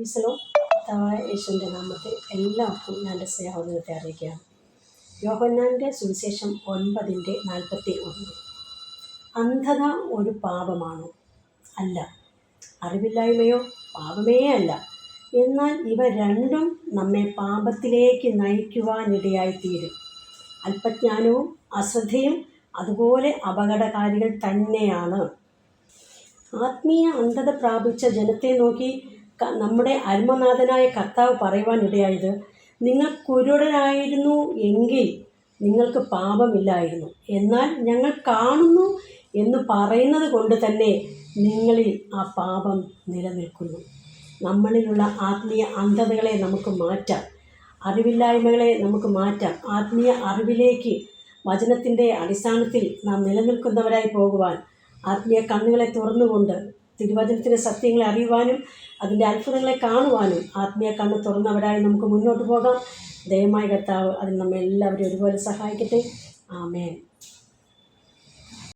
ഈസലോ കർത്താവായ യേശുവിന്റെ നാമത്തിൽ എല്ലാവർക്കും ഞാൻ എന്റെ സ്നേഹോദരത്തെ അറിയിക്കുകയാണ് യോഹന്നാന്റെ സുവിശേഷം ഒൻപതിന്റെ നാൽപ്പത്തി ഒന്ന്. അന്ധത ഒരു പാപമാണോ? അല്ല. അറിവില്ലായ്മയോ? പാപമേ അല്ല. എന്നാൽ ഇവ രണ്ടും നമ്മെ പാപത്തിലേക്ക് നയിക്കുവാനിടയായിത്തീരും. അല്പജ്ഞാനവും അശ്രദ്ധയും അതുപോലെ അപകടകാരികൾ തന്നെയാണ്. ആത്മീയ അന്ധത പ്രാപിച്ച ജനത്തെ നോക്കി നമ്മുടെ അരുമനാഥനായ കർത്താവ് പറയുവാനിടയായത് നിങ്ങൾ കുരുടനായിരുന്നു എങ്കിൽ നിങ്ങൾക്ക് പാപമില്ലായിരുന്നു. എന്നാൽ ഞങ്ങൾ കാണുന്നു എന്ന് പറയുന്നത് കൊണ്ട് തന്നെ നിങ്ങളിൽ ആ പാപം നിലനിൽക്കുന്നു. നമ്മളിലുള്ള ആത്മീയ അന്ധതകളെ നമുക്ക് മാറ്റാം. അറിവില്ലായ്മകളെ നമുക്ക് മാറ്റാം. ആത്മീയ അറിവിലേക്ക് വചനത്തിന്റെ അടിസ്ഥാനത്തിൽ നാം നിലനിൽക്കുന്നവരായി പോകുവാൻ ആത്മീയ കണ്ണുകളെ തുറന്നുകൊണ്ട് തിരുവചനത്തിന്റെ സത്യങ്ങളെ അറിയുവാനും അതിന്റെ അത്ഭുതങ്ങളെ കാണുവാനും ആത്മീയ കണ്ണ് തുറന്നവരായി നമുക്ക് മുന്നോട്ട് പോകാം. ദയമായി കർത്താവ് അതിന് നമ്മെ എല്ലാവരും ഒരുപോലെ സഹായിക്കട്ടെ. ആമേൻ.